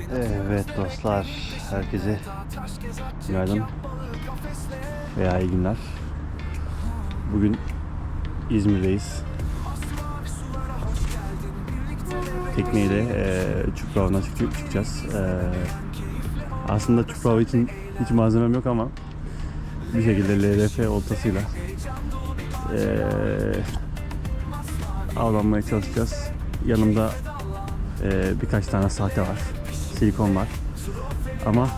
Evet dostlar, herkese günaydın veya iyi günler. Bugün İzmir'deyiz. Tekneyle e, Çukurova'na çık- çıkacağız. E, aslında Çukurova için hiç malzemem yok ama bir şekilde LRF oltasıyla e, avlanmaya çalışacağız. Yanımda e, birkaç tane sahte var. Silikon var. Ama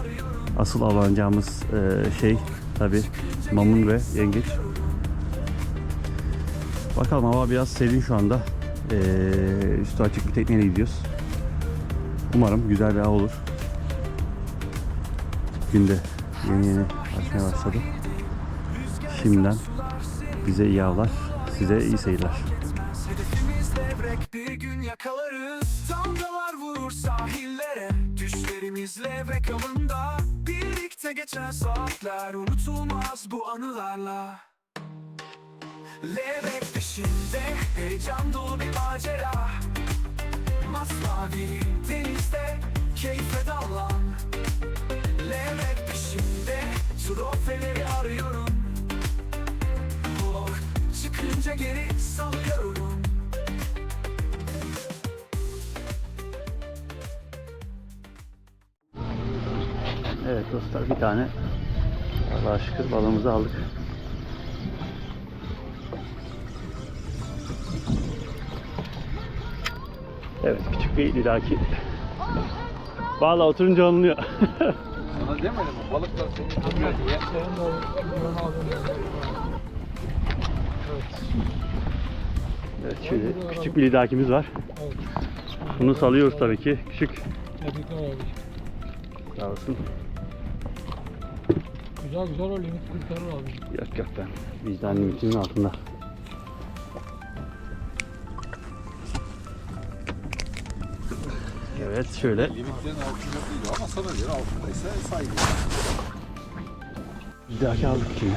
asıl avlanacağımız e, şey tabi mamun ve yengeç. Bakalım hava biraz serin şu anda. E, üstü açık bir tekneyle gidiyoruz. Umarım güzel bir hava olur. Günde yeni yeni açmaya başladı. Şimdiden bize iyi avlar, size iyi seyirler. Bir gün yakalarız Damgalar vurur sahillere Düşlerimiz levrek avında Birlikte geçen saatler Unutulmaz bu anılarla. Levrek peşinde Heyecan dolu bir macera. Masmavi denizde Keyfe dallan. Levrek peşinde Trofeleri arıyorum. Oh, çıkınca geri salıyorum Evet dostlar bir tane Allah'a şükür balığımızı aldık. Evet küçük bir lidaki. Valla oturunca alınıyor. Sana demedim mi? Balıklar seni tanıyor diye. evet şöyle küçük bir lidakimiz var. Bunu salıyoruz tabii ki. Küçük. Sağ olsun. Güzel güzel o limit kurtarır abi. Yok yok ben vicdan limitinin altında. Evet şöyle Limitlerin altında değil ama sana göre altındaysa saygı. lidaki aldık şimdi.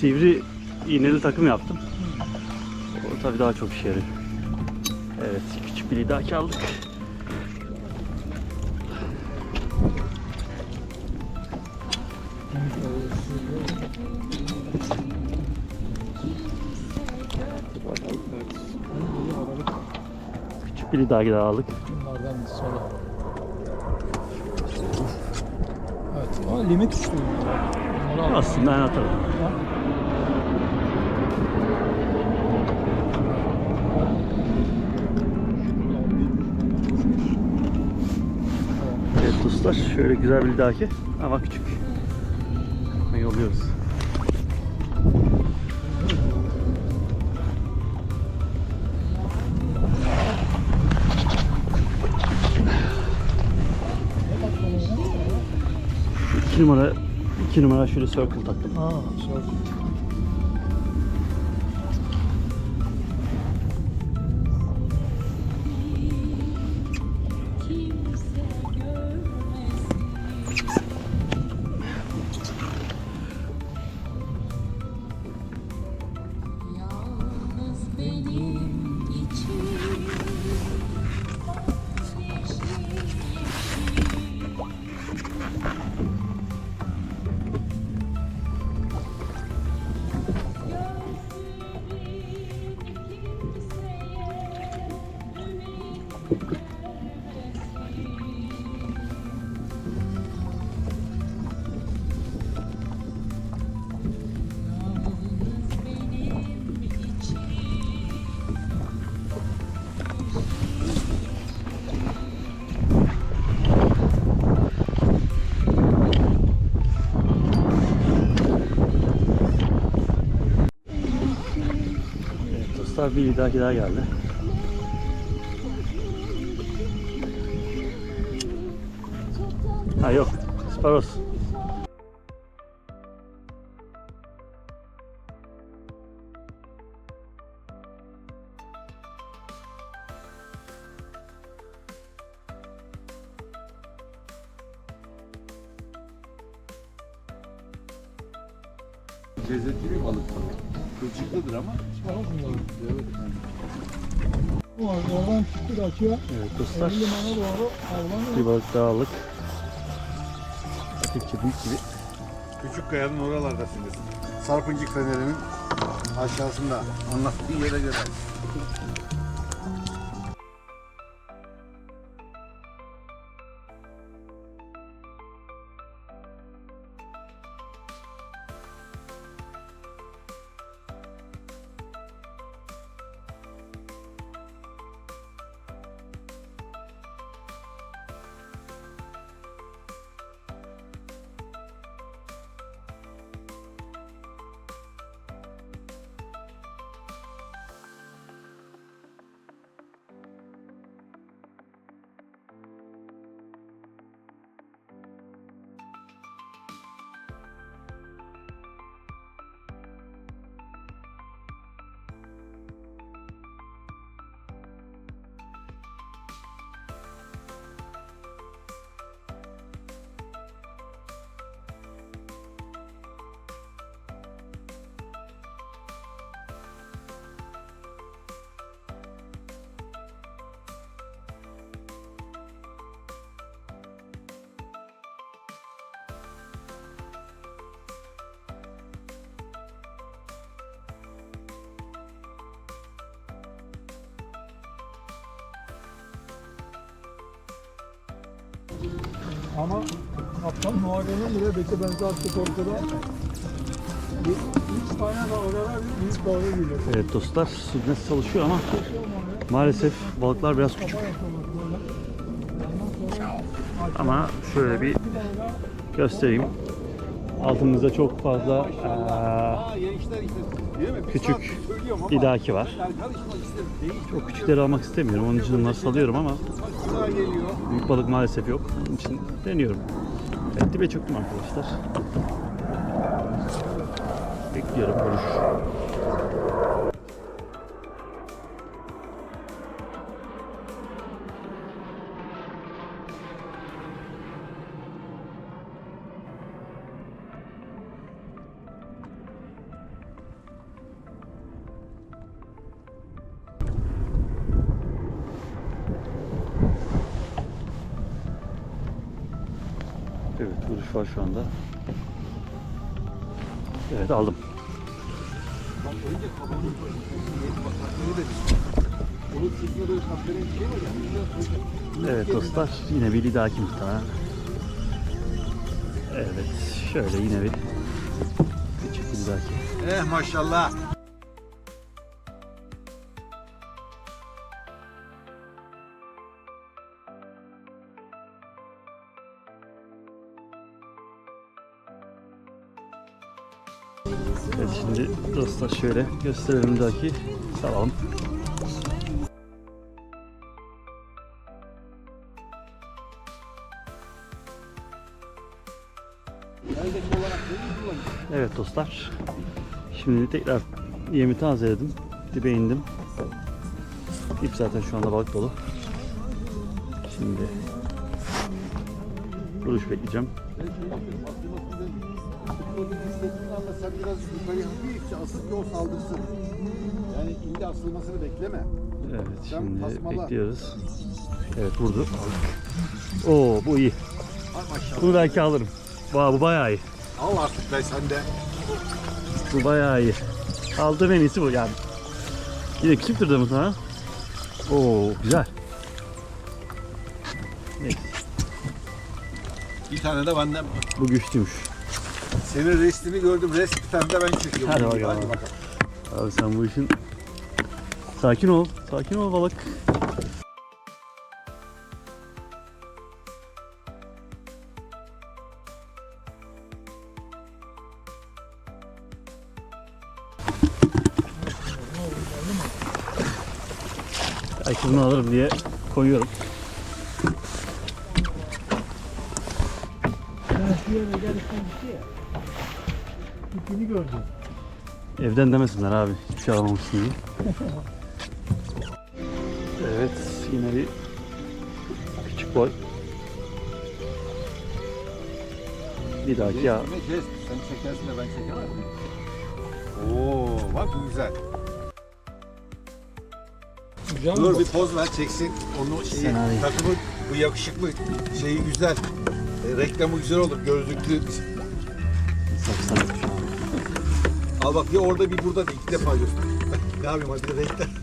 Sivri iğneli takım yaptım. O tabii daha çok işe yarıyor. Evet küçük bir lidaki aldık. Küçük bir lidaki daha aldık. Bunlardan sonra. Evet ama limit uçtu. Bunları al. Aslında en atalım. Ha? Evet dostlar şöyle güzel bir lidaki ama küçük. Yolluyoruz. Numara iki numara şöyle circle taktım. Ha, şöyle. Evet dostlar bir lidaki daha geldi. Ha yok. Sparos. Açığa. Evet dostlar. 50 limana doğru avlanıyor. Bir balık daha aldık. Hafifçe büyük gibi. Küçük kayanın oralardasınız. Sarpıncık Feneri'nin aşağısında anlattığı yere göre. Ama Kaptan Muharrem'in bile beke benzer attık ortada. Bir, üç tane dalgalar bir büyük dalga geliyor. Evet dostlar süzmesi çalışıyor ama maalesef balıklar biraz küçük. Ama şöyle bir göstereyim. Altımızda çok fazla? Bir Küçük idaki var. Çok küçükleri almak istemiyorum. Onun için bunları salıyorum ama büyük balık maalesef yok. Onun için deniyorum. Evet dibe çöktüm arkadaşlar. Bekliyorum vuruş. Var şu anda. Evet aldım. Evet dostlar yine bir lidaki muhtemelen. Evet şöyle yine bir küçük lidaki. Eh maşallah. Şimdi dostlar şöyle gösterelim lidaki salalım. Evet dostlar. Şimdi tekrar yemi tazeledim. Dibe indim. İp zaten şu anda balık dolu. Şimdi vuruş bekleyeceğim. Ben şey yapıyorum. İstediğin anda sen biraz yukarıya hafifçe asıl ki o saldırsın. Yani indi asılmasını bekleme. Evet Sen şimdi tasmala. bekliyoruz. Evet vurdu. Oo bu iyi. Ay maşallah. Bunu belki alırım. Vay bu bayağı iyi. Al artık be sen de. Bu bayağı iyi. Aldığım en iyisi bu yani. Yine küçük türde mi sana? Oo güzel. Bir tane de benden. bu güçlüymüş. Senin restini gördüm. Rest bir tane de ben çekiyorum. Hadi bakalım. Hadi bakalım. Abi sen bu işin... Sakin ol. Sakin ol balık. Belki bunu alırım diye koyuyorum. Yere gelirken gitti ya. İpini gördüm. Evden demesinler abi. Hiçbir şey alamamışsın diye. evet yine bir küçük boy. Bir dahaki ya. Jest? Sen çekersin de ben çekemem? Oo, bak bu güzel. Güzel Dur mi? bir poz ver çeksin. Onu şeyi, Sen arayın. takımı bu yakışıklı şeyi güzel. Reklamı güzel olur. Gözlüklü. Al bak bir orada bir burada da iki defa göster. ne yapayım hadi reklam.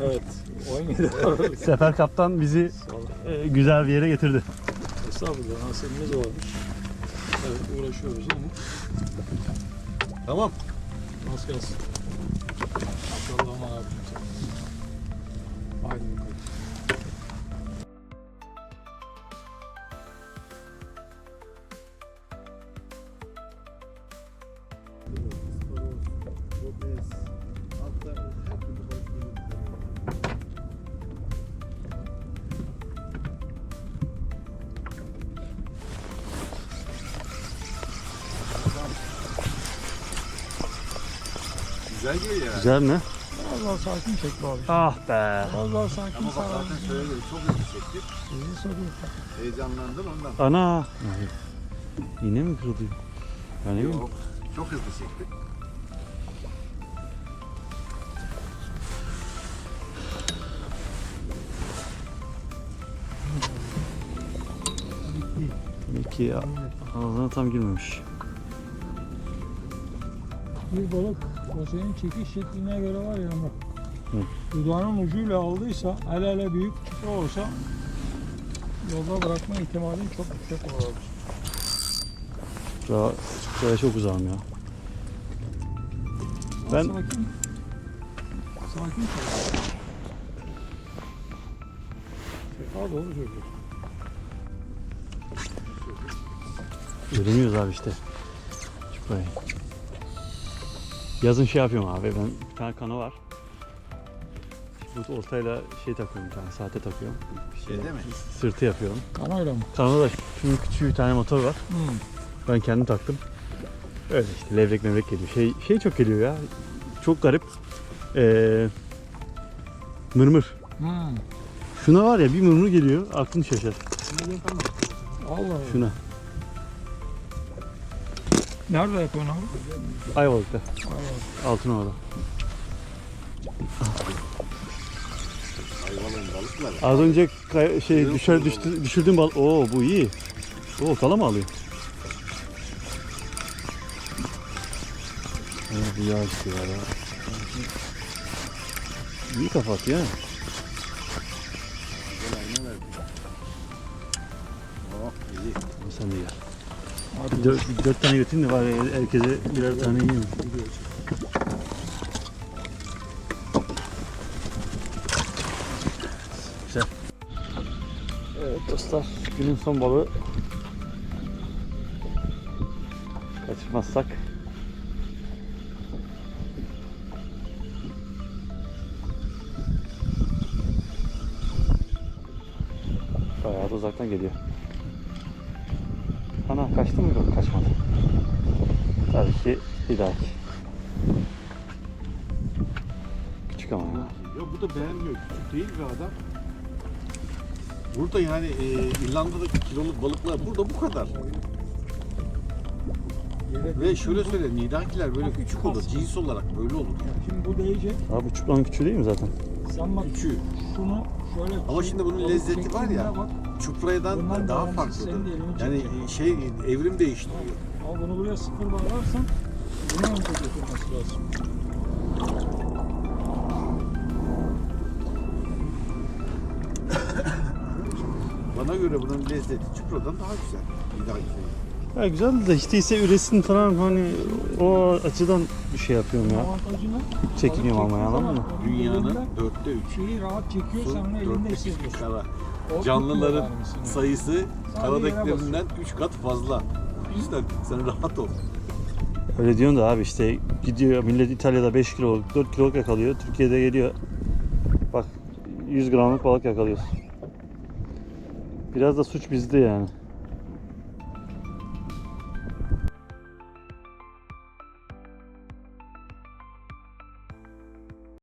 Evet. 17 Aralık. Sefer Kaptan bizi e, güzel bir yere getirdi. Estağfurullah. Nasibimiz varmış. Evet uğraşıyoruz ama Tamam. az kalsın. Güzel geliyor yani. Güzel mi? Daha sakin çek be abi. Ah be. Daha sakin Ama bak sar abi. zaten geliyor. Çok hızlı çekti. Sizi soruyor. Heyecanlandın ondan. Ana. Yine mi kırılıyor? Yani? Yok. Çok hızlı çekti. Demek ki ağzına tam girmemiş. Bir balık o senin çekiş şekline göre var ya ama Hı. dudağının ucuyla aldıysa hele hele büyük çıta olsa yolda bırakma ihtimalin çok yüksek olur. Daha şuraya çok uzağım ya. Ben- Sakin. Sakin kal. Sefa doğru söylüyor. Öğreniyoruz abi işte. Çuprayı. Yazın şey yapıyorum abi ben bir tane kanı var. Bu ortayla şey takıyorum bir tane saate takıyorum. Şeyde mi? Sırtı yapıyorum. Kanayla mı? Kanada da şunun küçüğü bir tane motor var. Hmm. Ben kendim taktım. Öyle işte levrek mevrek geliyor. Şey, şey çok geliyor ya. Çok garip. Ee, mırmır. Hmm. Şuna var ya bir mırmır geliyor aklın şaşar. Allah Allah. Şuna. Nerede yapıyorsun abi? Ayvalık'ta. Altınova'da. Hayvanın balıkları. Az önce kay- şey düşer düştü, düşürdüğüm bal. Oo bu iyi. Oo kala mı alıyor? Evet, bu yağ istiyor ya. İyi kafa atıyor dört, dört tane götüreyim de var ya herkese birer tane yiyeyim. Güzel. Evet dostlar günün son balığı kaçırmazsak Bayağı da uzaktan geliyor. Ana kaçtı mı? Yok kaçmadı. Tabii ki bir dahaki. Küçük ama ya. Ya bu da beğenmiyor. Küçük değil bir adam. Burada yani e, İrlanda'daki kiloluk balıklar burada bu kadar. Ve şöyle söyle Nidakiler böyle küçük olur. Cins olarak böyle olur. Şimdi bu değecek. Abi bu çupranın küçüğü değil mi zaten? Sen bak Küçüğü. şunu şöyle Ama şimdi bunun lezzeti var ya. Bak, Çupraydan Bundan daha farklıdır. Yani çekecek. şey evrim değiştiriyor. ama bunu buraya sıfır bağlarsan bunu önce götürmesi lazım. Bana göre bunun lezzeti çupradan daha güzel. Nidaki. Ya güzel de hiç değilse üresin falan hani o açıdan bir şey yapıyorum ya. Avantajı ne? Çekiniyorum ama ya, anladın mı? Dünyanın dörtte üçü. şeyi rahat çekiyor Su, sen onu elinde dörtte hissediyorsun. Canlıların sayısı yere karadaklerinden 3 kat fazla. O yüzden sen rahat ol. Öyle diyorsun da abi işte gidiyor millet İtalya'da 5 kilo 4 kiloluk yakalıyor. Türkiye'de geliyor. Bak 100 gramlık balık yakalıyorsun. Biraz da suç bizde yani.